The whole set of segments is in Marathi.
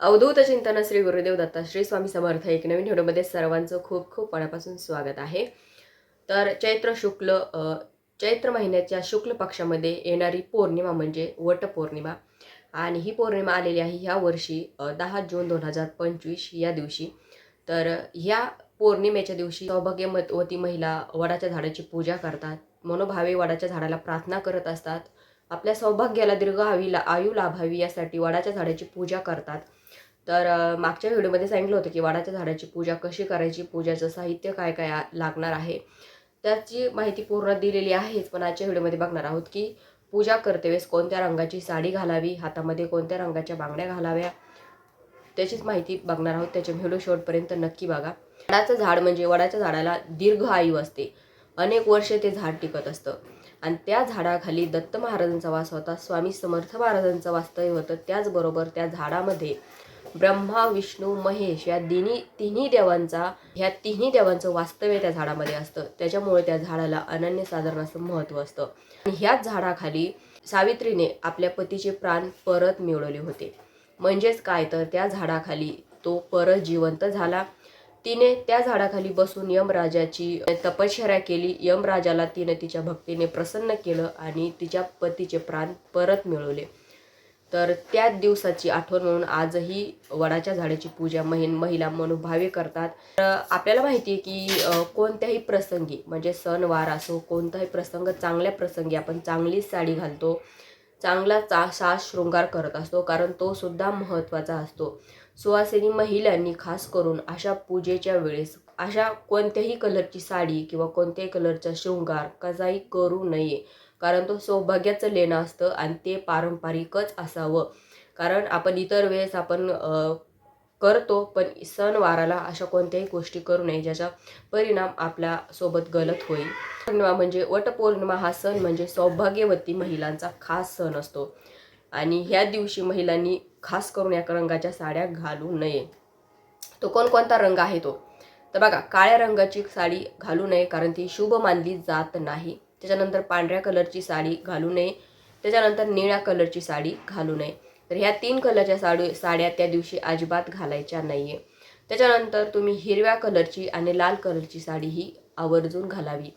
अवधूत चिंतन श्री गुरुदेव दत्ता श्री स्वामी समर्थ एक नवीन व्हिडिओमध्ये सर्वांचं खूप खूप मनापासून स्वागत आहे. तर चैत्र शुक्ल चैत्र महिन्याच्या शुक्ल पक्षामध्ये येणारी पौर्णिमा म्हणजे वटपौर्णिमा आणि ही पौर्णिमा आलेली आहे ह्या वर्षी दहा जून दोन हजार पंचवीस या दिवशी. तर ह्या पौर्णिमेच्या दिवशी सौभाग्यमतवती महिला वडाच्या झाडाची पूजा करतात. मनोभावे वडाच्या झाडाला प्रार्थना करत असतात. आपल्या सौभाग्याला दीर्घ आवी आयु लाभावी यासाठी वडाच्या झाडाची पूजा करतात. तर मागच्या व्हिडिओमध्ये सांगितलं होतं की वडाच्या झाडाची पूजा कशी करायची पूजाचं साहित्य काय काय लागणार आहे? त्याची माहिती पूर्ण दिलेली आहेच पण आजच्या व्हिडिओमध्ये बघणार आहोत की पूजा करते वेळेस कोणत्या रंगाची साडी घालावी हातामध्ये कोणत्या रंगाच्या बांगड्या घालाव्या? त्याचीच माहिती बघणार आहोत त्याच्या व्हिडिओ शेवटपर्यंत नक्की बघा. वडाचं झाड म्हणजे वडाच्या झाडाला दीर्घ आयु असते. अनेक वर्ष ते झाड टिकत असतं. आणि त्या झाडाखाली दत्त महाराजांचा वास होता स्वामी समर्थ महाराजांचं वास्तव्य होतं. त्याचबरोबर त्या झाडामध्ये ब्रह्मा विष्णू महेश या दिनी तिन्ही देवांचा ह्या तिन्ही देवांचं वास्तव्य त्या झाडामध्ये असतं. त्याच्यामुळे त्या झाडाला अनन्य साधारण असं महत्त्व असतं. आणि ह्याच झाडाखाली सावित्रीने आपल्या पतीचे प्राण परत मिळवले होते. म्हणजेच काय तर त्या झाडाखाली तो परत जिवंत झाला. तिने त्या झाडाखाली बसून यमराजाची तपश्चर्या केली. यमराजाला तिने तिच्या भक्तीने प्रसन्न केलं आणि तिच्या पतीचे प्राण परत मिळवले. तर त्याच दिवसाची आठवण म्हणून आजही वडाच्या झाडाची पूजा महिन महिला मनोभावे करतात. तर आपल्याला माहिती आहे की कोणत्याही प्रसंगी म्हणजे सणवार असो कोणताही प्रसंग चांगल्या प्रसंगी आपण चांगलीच साडी घालतो. चांगला चा साज शृंगार करत असतो कारण तो सुद्धा महत्त्वाचा असतो. सुवासिनी महिलांनी खास करून अशा पूजेच्या वेळेस अशा कोणत्याही कलरची साडी किंवा कोणत्याही कलरचा शृंगार कसाही करू नये. कारण तो सौभाग्याचं लेणं असतं आणि ते पारंपरिकच असावं. कारण आपण इतर वेळेस आपण करतो पण सणवाराला अशा कोणत्याही गोष्टी करू नये ज्याचा परिणाम आपल्यासोबत गलत होईल. पौर्णिमा म्हणजे वटपौर्णिमा हा सण म्हणजे सौभाग्यवती महिलांचा खास सण असतो. आणि ह्या दिवशी महिलांनी खास करून या रंगाच्या साड्या घालू नये. तो कोणकोणता रंग आहे तो? तर बघा काळ्या रंगाची साडी घालू नये कारण ती शुभ मानली जात नाही. त्याच्यानंतर पांढऱ्या कलरची साडी घालू नये. त्याच्यानंतर निळ्या कलरची साडी घालू नये. तर ह्या तीन कलरच्या साडी साड्या त्या दिवशी अजिबात घालायच्या नाही आहे त्याच्यानंतर तुम्ही हिरव्या कलरची आणि लाल कलरची साडी ही आवर्जून घालावी.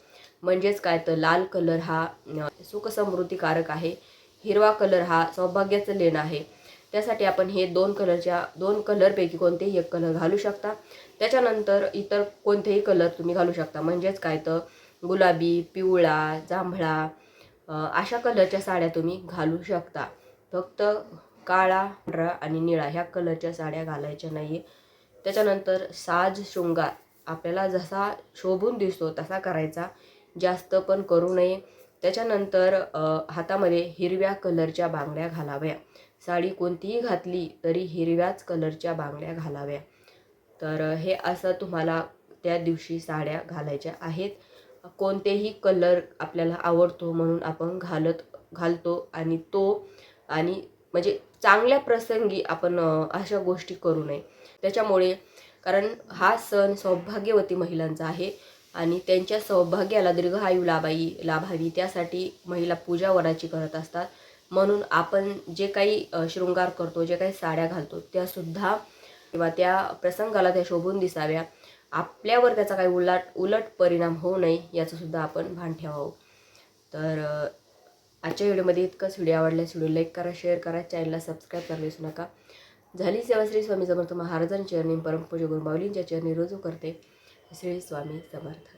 म्हणजेच काय? तर लाल कलर हा सुखसमृद्धीकारक आहे. हिरवा कलर हा सौभाग्याचं लेणं आहे. त्यासाठी आपण हे दोन कलरच्या दोन कलरपैकी कोणतेही एक कलर घालू शकता. त्याच्यानंतर इतर कोणतेही कलर तुम्ही घालू शकता. म्हणजेच काय? तर गुलाबी पिवळा जांभळा अशा कलरच्या साड्या तुम्ही घालू शकता. फक्त काळा पांढरा आणि निळा ह्या कलरच्या साड्या घालायच्या नाही त्याच्यानंतर साज शृंगार आपल्याला जसा शोभून दिसतो तसा करायचा. जास्त पण करू नये. त्याच्यानंतर हातामध्ये हिरव्या कलरच्या बांगड्या घालाव्या. साडी कोणतीही घातली तरी हिरव्याच कलरच्या बांगड्या घालाव्या. तर हे असं तुम्हाला त्या दिवशी साड्या घालायच्या आहेत. कोणतेही कलर आपल्याला आवडतो म्हणून आपण घालत घालतो आणि तो आणि म्हणजे चांगल्या प्रसंगी आपण अशा गोष्टी करू नये. त्याच्यामुळे कारण हा सण सौभाग्यवती महिलांचा आहे आणि त्यांच्या सौभाग्याला दीर्घ आयु लाभाई लाभावी त्यासाठी महिला पूजा वराची करत असतात. म्हणून आपण जे काही शृंगार करतो जे काही साड्या घालतो त्यासुद्धा किंवा त्या प्रसंगाला त्या शोभून दिसाव्या. आपल्यावर त्याचा काही उलाट उलट परिणाम होऊ नये याचंसुद्धा आपण भान ठेवावं. तर आजच्या व्हिडिओमध्ये इतकंच. व्हिडिओ आवडल्यास व्हिडिओ लाईक करा शेअर करा चॅनलला सबस्क्राईब करायला विसरू नका. झाली सेवा श्री स्वामी समर्थ महाराजांच्या चरणी परमपूज गुरुमाऊलींच्या चरणी रुजू करते श्री स्वामी समर्थ.